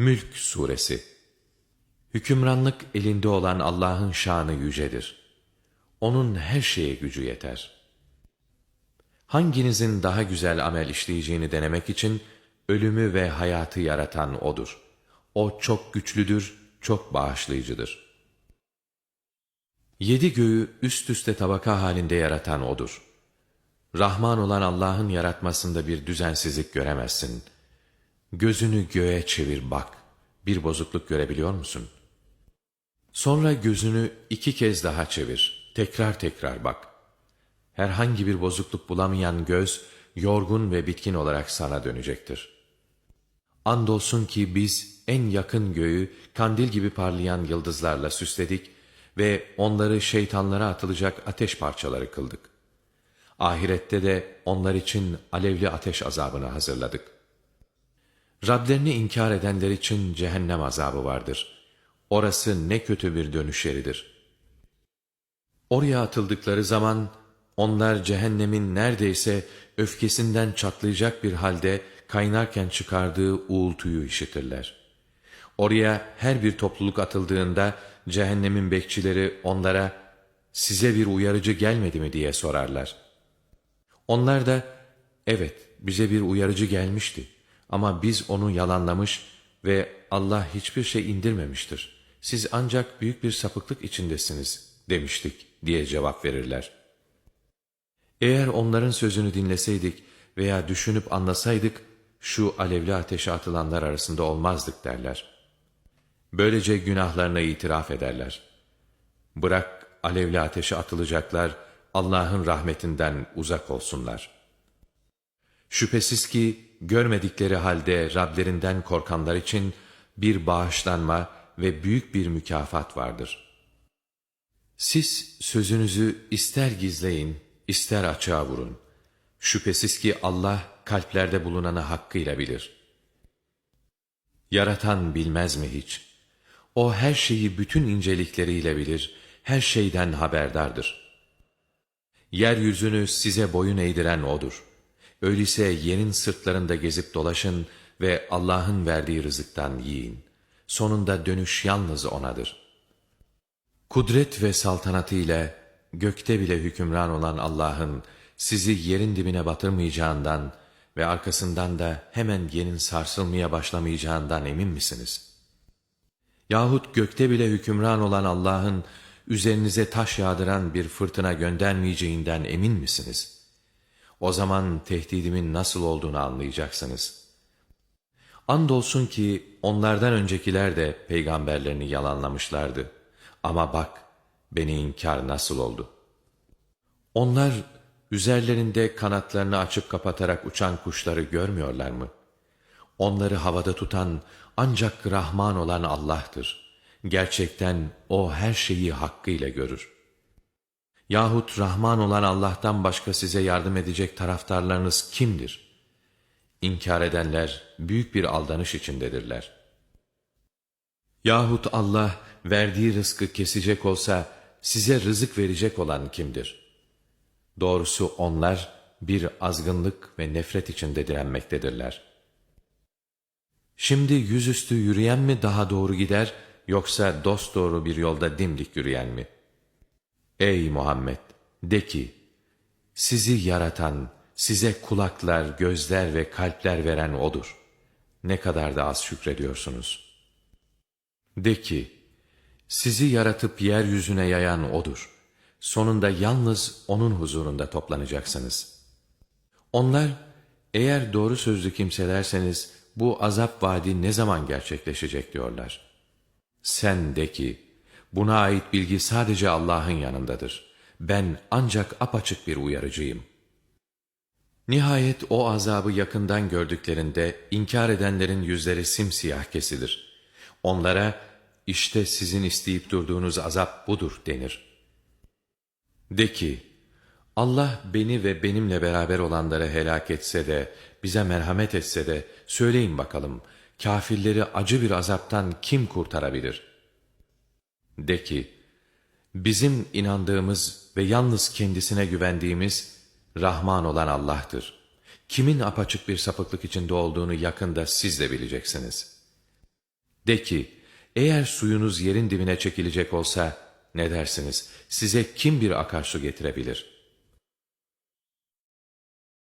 Mülk Suresi Hükümranlık elinde olan Allah'ın şanı yücedir. O'nun her şeye gücü yeter. Hanginizin daha güzel amel işleyeceğini denemek için ölümü ve hayatı yaratan O'dur. O çok güçlüdür, çok bağışlayıcıdır. Yedi göğü üst üste tabaka halinde yaratan O'dur. Rahman olan Allah'ın yaratmasında bir düzensizlik göremezsin. Gözünü göğe çevir bak. Bir bozukluk görebiliyor musun? Sonra gözünü iki kez daha çevir. Tekrar tekrar bak. Herhangi bir bozukluk bulamayan göz, yorgun ve bitkin olarak sana dönecektir. Andolsun ki biz en yakın göğü kandil gibi parlayan yıldızlarla süsledik ve onları şeytanlara atılacak ateş parçaları kıldık. Ahirette de onlar için alevli ateş azabını hazırladık. Rablerini inkar edenler için cehennem azabı vardır. Orası ne kötü bir dönüş yeridir. Oraya atıldıkları zaman onlar cehennemin neredeyse öfkesinden çatlayacak bir halde kaynarken çıkardığı uğultuyu işitirler. Oraya her bir topluluk atıldığında cehennemin bekçileri onlara size bir uyarıcı gelmedi mi diye sorarlar. Onlar da evet bize bir uyarıcı gelmişti ama biz onu yalanlamış ve Allah hiçbir şey indirmemiştir. Siz ancak büyük bir sapıklık içindesiniz demiştik diye cevap verirler. Eğer onların sözünü dinleseydik veya düşünüp anlasaydık şu alevli ateşe atılanlar arasında olmazdık derler. Böylece günahlarına itiraf ederler. Bırak alevli ateşe atılacaklar, Allah'ın rahmetinden uzak olsunlar. Şüphesiz ki görmedikleri halde Rablerinden korkanlar için bir bağışlanma ve büyük bir mükafat vardır. Siz sözünüzü ister gizleyin, ister açığa vurun. Şüphesiz ki Allah kalplerde bulunanı hakkıyla bilir. Yaratan bilmez mi hiç? O her şeyi bütün incelikleriyle bilir, her şeyden haberdardır. Yeryüzünü size boyun eğdiren O'dur. Öyleyse yerin sırtlarında gezip dolaşın ve Allah'ın verdiği rızıktan yiyin. Sonunda dönüş yalnız O'nadır. Kudret ve saltanatıyla gökte bile hükümran olan Allah'ın sizi yerin dibine batırmayacağından ve arkasından da hemen yerin sarsılmaya başlamayacağından emin misiniz? Yahut gökte bile hükümran olan Allah'ın üzerinize taş yağdıran bir fırtına göndermeyeceğinden emin misiniz? O zaman tehdidimin nasıl olduğunu anlayacaksınız. Andolsun ki onlardan öncekiler de peygamberlerini yalanlamışlardı. Ama bak, beni inkar nasıl oldu? Onlar üzerlerinde kanatlarını açıp kapatarak uçan kuşları görmüyorlar mı? Onları havada tutan ancak Rahman olan Allah'tır. Gerçekten O her şeyi hakkıyla görür. Yahut Rahman olan Allah'tan başka size yardım edecek taraftarlarınız kimdir? İnkar edenler büyük bir aldanış içindedirler. Yahut Allah verdiği rızkı kesecek olsa size rızık verecek olan kimdir? Doğrusu onlar bir azgınlık ve nefret içinde direnmektedirler. Şimdi yüzüstü yürüyen mi daha doğru gider yoksa dosdoğru bir yolda dimdik yürüyen mi? Ey Muhammed! De ki, sizi yaratan, size kulaklar, gözler ve kalpler veren O'dur. Ne kadar da az şükrediyorsunuz. De ki, sizi yaratıp yeryüzüne yayan O'dur. Sonunda yalnız O'nun huzurunda toplanacaksınız. Onlar, eğer doğru sözlü kimselerseniz, bu azap vaadi ne zaman gerçekleşecek diyorlar. Sen de ki, buna ait bilgi sadece Allah'ın yanındadır. Ben ancak apaçık bir uyarıcıyım. Nihayet o azabı yakından gördüklerinde inkar edenlerin yüzleri simsiyah kesilir. Onlara işte sizin isteyip durduğunuz azap budur denir. De ki, Allah beni ve benimle beraber olanları helak etse de, bize merhamet etse de, söyleyin bakalım, kafirleri acı bir azaptan kim kurtarabilir? De ki, bizim inandığımız ve yalnız kendisine güvendiğimiz, Rahman olan Allah'tır. Kimin apaçık bir sapıklık içinde olduğunu yakında siz de bileceksiniz.'' De ki, eğer suyunuz yerin dibine çekilecek olsa, ne dersiniz, size kim bir akarsu getirebilir?